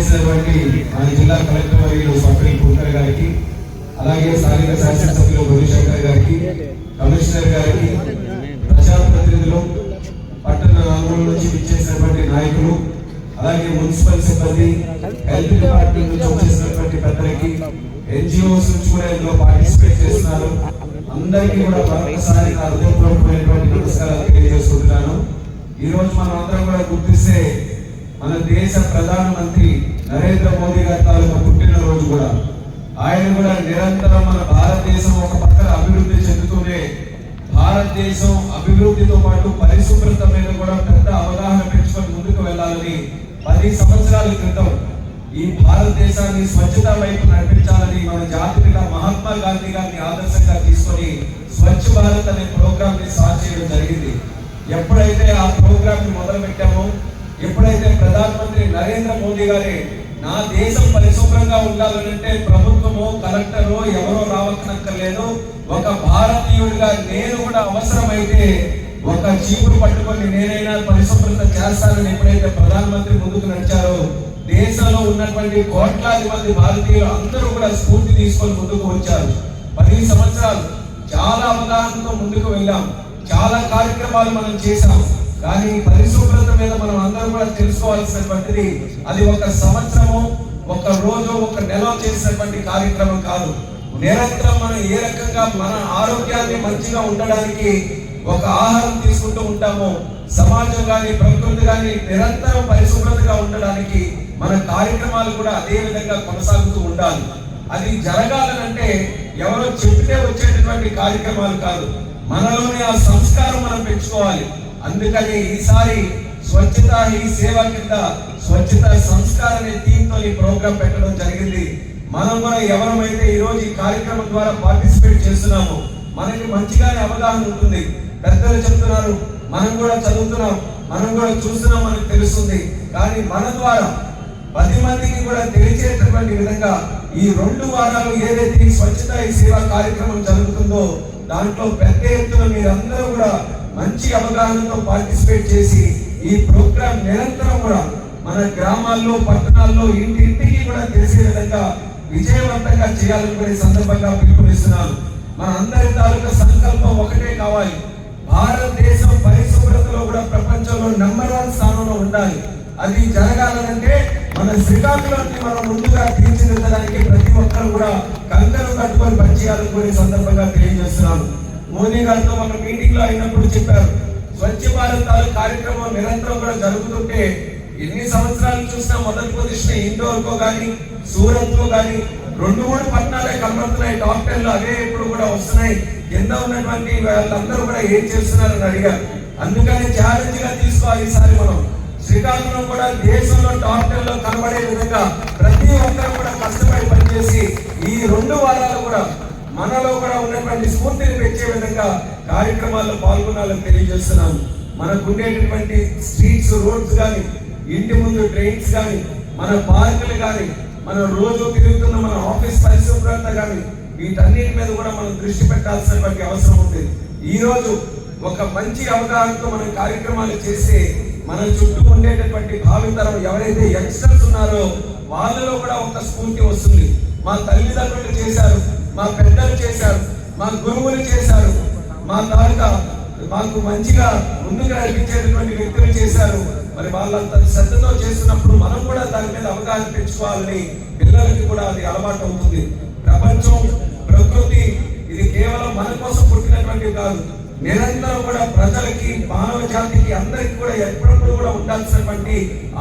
చేసినటువంటి మన జిల్లా కలెక్టర్ వర్యులు స్వప్నిల్ పుంకర్ గారికి అలాగే స్థానిక శాసనసభ్యులు రవిశంకర్ గారికి కమిషనర్ గారికి ప్రజాప్రతినిధులు పట్టణ నలుగురు నుంచి విచ్చేసినటువంటి నాయకులు అలాగే మున్సిపల్ సిబ్బంది హెల్త్ డిపార్ట్మెంట్ నుంచి వచ్చేసినటువంటి పెద్దలకి ఎన్జిఓస్ నుంచి కూడా ఇందులో పార్టిసిపేట్ చేస్తున్నారు. అందరికీ కూడా మరొకసారి నా హృదయపూర్వకమైనటువంటి నమస్కారాలు తెలియజేసుకుంటున్నాను. ఈ రోజు మనం అందరం కూడా గుర్తిస్తే మన దేశ ప్రధానమంత్రి నరేంద్ర మోదీ గారి తాలూకు పుట్టినరోజు కూడా. ఆయన కూడా నిరంతరం మన భారతదేశం ఒక పక్కన అభివృద్ధి చెందుతూనే భారతదేశం అభివృద్ధితో పాటు పరిశుభ్రత మీద కూడా పెద్ద అవగాహన పెంచుకొని ముందుకు వెళ్ళాలని పది సంవత్సరాల క్రితం ఈ భారతదేశాన్ని స్వచ్ఛత వైపు నడిపించాలని మన జాతిపిత మహాత్మా గాంధీ గారిని ఆదర్శంగా తీసుకొని స్వచ్ఛ భారత్ అనే ప్రోగ్రామ్ని స్టార్ట్ చేయడం జరిగింది. ఎప్పుడైతే ఆ ప్రోగ్రామ్ని మొదలు పెట్టామో ఎప్పుడైతే ప్రధానమంత్రి నరేంద్ర మోదీ గారి నా దేశం పరిశుభ్రంగా ఉండాలంటే ప్రభుత్వము కలెక్టరు ఎవరో రావక్కర్లేదు ఒక భారతీయుడిగా నేను కూడా అవసరమైతే ఒక చీపురు పట్టుకొని నేనైనా పరిశుభ్రత చేస్తానని ఎప్పుడైతే ప్రధానమంత్రి ముందుకు నడిచారో దేశంలో ఉన్నటువంటి కోట్లాది మంది భారతీయులు అందరూ కూడా స్ఫూర్తి తీసుకొని ముందుకు వచ్చారు. పది సంవత్సరాలు చాలా అవగాహనతో ముందుకు వెళ్ళాం. చాలా కార్యక్రమాలు మనం చేశాం. కానీ పరిశుభ్రత మీద మనం అందరం కూడా తెలుసుకోవాల్సినటువంటిది అది ఒక సంవత్సరము ఒక రోజు ఒక నెల చేసినటువంటి కార్యక్రమం కాదు. నిరంతరం మనం ఏ రకంగా మన ఆరోగ్యాన్ని మంచిగా ఉండడానికి ఒక ఆహారం తీసుకుంటూ ఉంటామో సమాజం కానీ ప్రకృతి కానీ నిరంతరం పరిశుభ్రతగా ఉండడానికి మన కార్యక్రమాలు కూడా అదే విధంగా కొనసాగుతూ ఉండాలి. అది జరగాలనంటే ఎవరో చెప్తే వచ్చేటటువంటి కార్యక్రమాలు కాదు. మనలోని ఆ సంస్కారం మనం పెంచుకోవాలి. అందుకని ఈసారి స్వచ్ఛత ఈ సేవ కింద స్వచ్ఛత సంస్కారం అనే ఈ ప్రోగ్రామ్ పెట్టడం జరిగింది. మనం కూడా ఎవరమైతే ఈ రోజు ఈ కార్యక్రమం ద్వారా పార్టిసిపేట్ చేస్తున్నామో మనకి మంచిగానే అవగాహన ఉంటుంది. పెద్దలు చెప్తున్నారు మనం కూడా చదువుతున్నాం మనం కూడా చూస్తున్నాం మనకు తెలుస్తుంది. కానీ మన ద్వారా పది మందికి కూడా తెలియచేటటువంటి విధంగా ఈ రెండు వారాలు ఏదైతే ఈ స్వచ్ఛత ఈ సేవా కార్యక్రమం జరుగుతుందో దాంట్లో పెద్ద ఎత్తున మీరందరూ కూడా మంచి అవగాహనతో పార్టిసిపేట్ చేసి ఈ ప్రోగ్రాం నిరంతరం కూడా మన గ్రామాల్లో పట్టణాల్లో ఇంటింటికి కూడా తెలిసే విధంగా విజయవంతంగా చేయాలనుకునే సందర్భంగా పిలుపునిస్తున్నాను మన అందరి తాలూకా సంకల్పం ఒకటే కావాలి. భారతదేశం పరిశుభ్రతలో కూడా ప్రపంచంలో నెంబర్ వన్ స్థానంలో ఉండాలి. అది జరగాలంటే మన శ్రీకాకుళాన్ని మనం ముందుగా తీర్చిదిద్దడానికి ప్రతి ఒక్కరు కూడా కంకణం కట్టుకొని పనిచేయాలనుకునే సందర్భంగా తెలియజేస్తున్నాను. మోదీ గారితో మన మీటింగ్లో అయినప్పుడు చెప్పారు స్వచ్ఛ భారత్ తాలూకు కార్యక్రమం నిరంతరం కూడా జరుగుతుంటే ఎన్ని సంవత్సరాలు చూసినా మొదటి పొజిషన్ ఇండోర్ కో కానీ సూరత్ కో కానీ రెండు మూడు పట్టణాలే కనబడుతున్నాయి. టాప్ టెన్లో అవే ఇప్పుడు కూడా వస్తున్నాయి. కింద ఉన్నటువంటి వాళ్ళందరూ కూడా ఏం చేస్తున్నారని అడిగారు. అందుకని ఛాలెంజ్గా తీసుకోవాలి ఈసారి మనం. శ్రీకాకుళం కూడా దేశంలో టాప్ టెన్లో కనబడే విధంగా ప్రతి ఒక్కరు కూడా కష్టపడి పనిచేసి ఈ రెండు వారాలు కూడా మనలో కూడా ఉన్నటువంటి స్ఫూర్తిని పెంచే విధంగా కార్యక్రమాల్లో పాల్గొనాలని తెలియజేస్తున్నాను. మనకు ఉండేటటువంటి స్ట్రీట్స్ రోడ్స్ కానీ ఇంటి ముందు ట్రైన్స్ కానీ మన పార్కులు కానీ మనం రోజు తిరుగుతున్న మన ఆఫీస్ పరిశుభ్రత కానీ వీటన్నిటి మీద కూడా మనం దృష్టి పెట్టాల్సినటువంటి అవసరం ఉంది. ఈరోజు ఒక మంచి అవగాహనతో మనం కార్యక్రమాలు చేస్తే మన చుట్టూ ఉండేటటువంటి భావితరం ఎవరైతే యంగ్స్టర్స్ ఉన్నారో వాళ్ళలో కూడా ఒక స్ఫూర్తి వస్తుంది. మా తల్లిదండ్రులు చేశారు. మా పెద్దలు చేశారు మా గురువులు చేశారు మా తాలూకా మాకు మంచిగా ముందుగా నడిపించేటటువంటి వ్యక్తులు చేశారు. మరి వాళ్ళంత శ్రద్ధతో చేస్తున్నప్పుడు మనం కూడా దాని మీద అవగాహన పెంచుకోవాలని పిల్లలకి కూడా అది అలవాటు అవుతుంది. ప్రపంచం ప్రకృతి ఇది కేవలం మన కోసం పుట్టినటువంటివి కాదు. నిరంతరం కూడా ప్రజలకి మానవ జాతికి అందరికి కూడా ఎప్పుడప్పుడు కూడా ఉండాల్సినటువంటి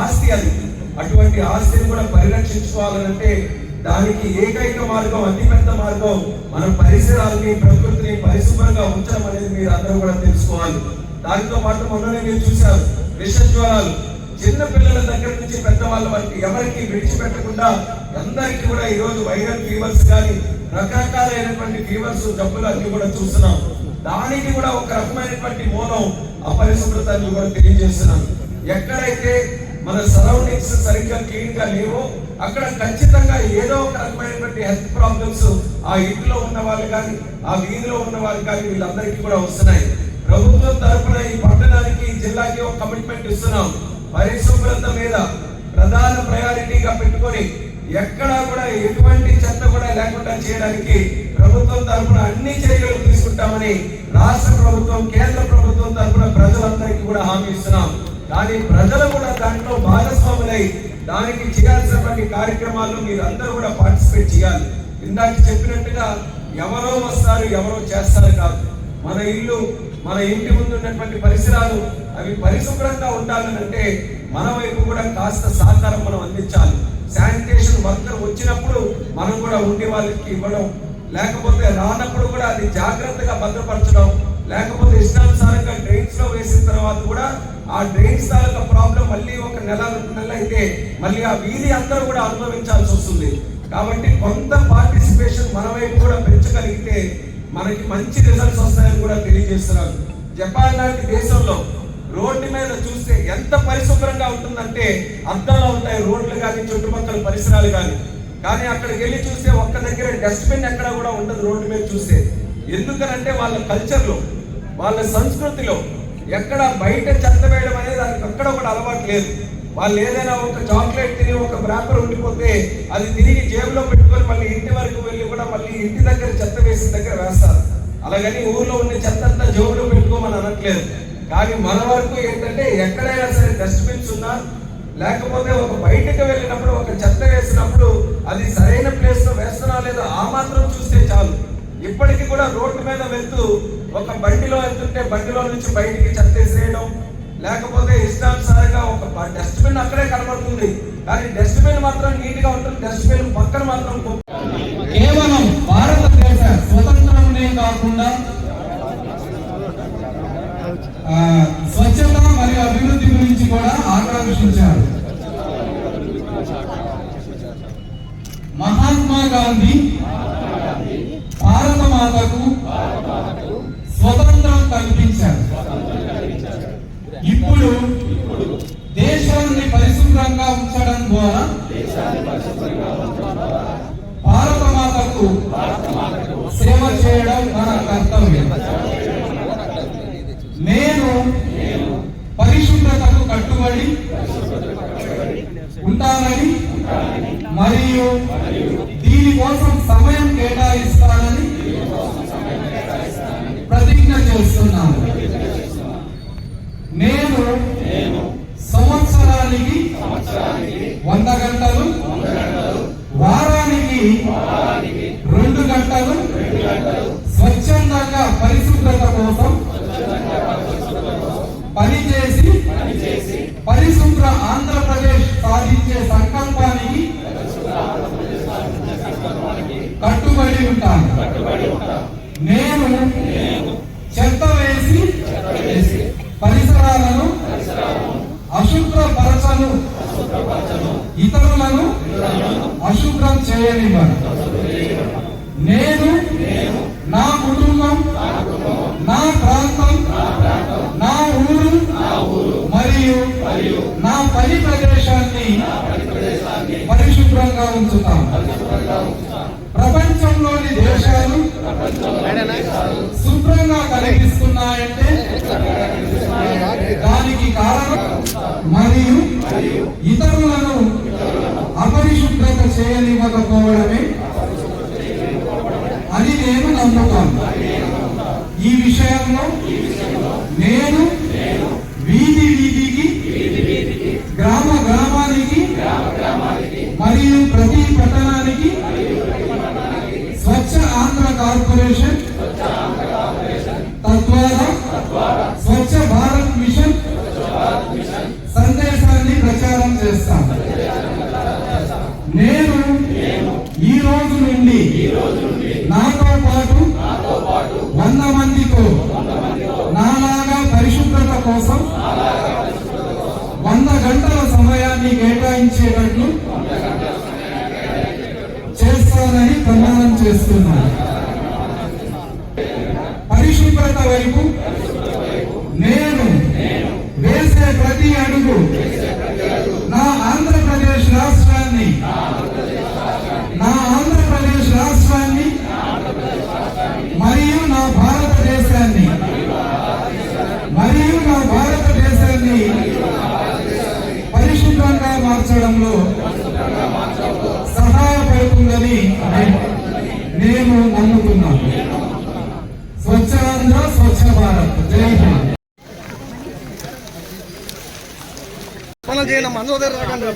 ఆస్తి అది. అటువంటి ఆస్తిని కూడా పరిరక్షించుకోవాలంటే దానికి ఏకైక మార్గం అతిపెద్ద మార్గం మన పరిసరాలని ప్రకృతిని పరిశుభ్రంగా ఉంచడం అనేది మీరు అందరూ కూడా తెలుసుకోవాలి. దానితో పాటు మొన్ననే మీరు చూశారు విష జ్వరాలు చిన్న పిల్లల దగ్గర నుంచి పెద్దవాళ్ళ వరకు ఎవరికి విడిచిపెట్టకుండా అందరికీ కూడా ఈరోజు వైరల్ ఫీవర్స్ కానీ రకరకాలైనటువంటి ఫీవర్స్ జబ్బులు అన్ని కూడా చూస్తున్నాం. దానికి కూడా ఒక రకమైనటువంటి మూలం అపరిశుభ్రత అని కూడా తెలియజేస్తున్నాను. ఎక్కడైతే మన సరౌండింగ్స్ సరిగ్గా క్లీన్గా లేవో అక్కడ ఖచ్చితంగా ఏదో ఒక రకమైనటువంటి హెల్త్ ప్రాబ్లమ్స్ ఆ ఇంట్లో ఉన్న వాళ్ళు కానీ ఆ వీధిలో ఉన్న వాళ్ళు కానీ వీళ్ళందరికీ కూడా వస్తున్నాయి. ప్రభుత్వం తరఫున ఈ పట్టణానికి ఈ జిల్లాకి ఒక కమిట్మెంట్ ఇస్తున్నాం. పరిశుభ్రత మీద ప్రధాన ప్రయారిటీగా పెట్టుకొని ఎక్కడా కూడా ఎటువంటి చెత్త కూడా లేకుండా చేయడానికి ప్రభుత్వం తరఫున అన్ని చర్యలు తీసుకుంటామని రాష్ట్ర ప్రభుత్వం కేంద్ర ప్రభుత్వం తరఫున ప్రజలందరికీ కూడా హామీ ఇస్తున్నాం. దాని ప్రజలు కూడా దాంట్లో భాగస్వాములై దానికి చేయాల్సినటువంటి కార్యక్రమాల్లో మీరు అందరూ కూడా పార్టిసిపేట్ చేయాలి. ఇందాక చెప్పినట్టుగా ఎవరో వస్తారు ఎవరో చేస్తారు కాదు. మన ఇల్లు మన ఇంటి ముందు ఉన్నటువంటి పరిసరాలు అవి పరిశుభ్రంగా ఉండాలని అంటే మన వైపు కూడా కాస్త సహకారం మనం అందించాలి. శానిటేషన్ వర్కర్ వచ్చినప్పుడు మనం కూడా ఉండే వాళ్ళకి ఇవ్వడం లేకపోతే రానప్పుడు కూడా అది జాగ్రత్తగా భద్రపరచడం లేకపోతే ఇష్టానుసారంగా డ్రైన్స్లో వేసిన తర్వాత కూడా ఆ డ్రైన్స్ తాలూకా ప్రాబ్లం మళ్ళీ ఒక నెల రెండు అయితే మళ్ళీ ఆ వీధి అందరూ కూడా అనుభవించాల్సి వస్తుంది. కాబట్టి కొంత పార్టిసిపేషన్ మన వైపు కూడా పెంచగలిగితే మనకి మంచి రిజల్ట్స్ వస్తాయని కూడా తెలియజేస్తున్నారు జపాన్ లాంటి దేశంలో రోడ్డు మీద చూస్తే ఎంత పరిశుభ్రంగా ఉంటుందంటే అద్దంలో ఉంటాయి రోడ్లు కానీ చుట్టుపక్కల పరిసరాలు కానీ. కానీ అక్కడికి వెళ్ళి చూస్తే ఒక్క దగ్గర డస్ట్బిన్ ఎక్కడ కూడా ఉండదు రోడ్డు మీద చూస్తే. ఎందుకనంటే వాళ్ళ కల్చర్లో వాళ్ళ సంస్కృతిలో ఎక్కడ బయట చెత్త వేయడం అనేది దానికి అక్కడ కూడా అలవాటు లేదు. వాళ్ళు ఏదైనా ఒక చాక్లెట్ తిని ఒక బ్రాపర్ ఉండిపోతే అది తిరిగి జేబులో పెట్టుకొని మళ్ళీ ఇంటి వరకు వెళ్ళి కూడా మళ్ళీ ఇంటి దగ్గర చెత్త వేసిన దగ్గర వేస్తారు. అలాగని ఊర్లో ఉండే చెత్త అంతా జేబులో పెట్టుకోమని అనట్లేదు. కానీ మన వరకు ఏంటంటే ఎక్కడైనా సరే డస్ట్బిన్స్ ఉన్నా లేకపోతే ఒక బయటకు వెళ్ళినప్పుడు ఒక చెత్త వేసినప్పుడు అది సరైన ప్లేస్లో వేస్తున్నా లేదా ఆ మాత్రం చూస్తే చాలు. ఇప్పటికీ కూడా రోడ్డు మీద వెళ్తూ ఒక బండిలో వెళ్తుంటే బండిలో నుంచి బయటికి చెత్తేసేయడం లేకపోతే ఇష్టానుసారంగా ఒక డస్ట్బిన్ అక్కడే కనబడుతుంది. కానీ డస్ట్బిన్ మాత్రం నీట్గా ఉంటుంది డస్ట్బిన్ పక్కన మాత్రం కేవలం భారతదేశ స్వతంత్రమునే కాకుండా స్వచ్ఛత మరియు అభివృద్ధి గురించి కూడా ఆకాంక్షించారు. మహాత్మా గాంధీ మాతకు సేవ చేయడం మన కర్తవ్యం. నేను పరిశుభ్రతకు కట్టుబడి ఉంటానని మరియు దీనికోసం సమయం కేటాయిస్తానని ప్రతిజ్ఞ చేస్తున్నాను నేను సంవత్సరానికి వంద గంటలు వారానికి రెండు గంటలు స్వచ్ఛందంగా పరిశుభ్రత కోసం పనిచేసి పరిశుభ్ర ఆంధ్రప్రదేశ్ సాధించే సంకల్పానికి కట్టుబడి ఉంటాను నేను చెత్త వేసి పరిసరాలను అశుభ్రపరచను ఇతరులను అశుభ్రం చేయనివ్వను నేను నా కుటుంబం నా ప్రాంతం నా ఊరు మరియు నా పని ప్రదేశాన్ని పరిశుభ్రంగా ఉంచుతాను ప్రపంచంలోని దేశాలు శుభ్రంగా కనిపిస్తున్నాయంటే దానికి కారణం మరియు ఇతరులను అపరిశుభ్రత చేయనివ్వకపోవడమే అని నేను నమ్ముతాను ఈ విషయంలో నేను వీధి వీధికి గ్రామ గ్రామానికి మరియు ప్రతి పట్టణానికి స్వచ్ఛ ఆంధ్ర కార్పొరేషన్ తద్వారా స్వచ్ఛ భారత్ మిషన్ సందేశాన్ని ప్రచారం చేస్తాను నేను ఈ రోజు నుండి నాతో పాటు వంద మందితో నాలాగా పరిశుభ్రత కోసం వంద గంటల సమయాన్ని కేటాయించేటట్లు చేస్తానని ప్రమాణం చేస్తున్నాను. పరిశుభ్రత వైపు నేను వేసే ప్రతి అడుగు నా ఆంధ్రప్రదేశ్ రాష్ట్రాన్ని నా ఆంధ్రప్రదేశ్ రాష్ట్రాన్ని మరియు నా భారతదేశాన్ని మరియు నా భారతదేశాన్ని పరిశుభ్రంగా మార్చడం మార్చడంలో సహాయపడుతుందని నేను నమ్ముతున్నాను స్వచ్ఛాంధ్ర స్వచ్ఛ భారత్. జై హింద్. మనం చేయండి అందరూ రాకండి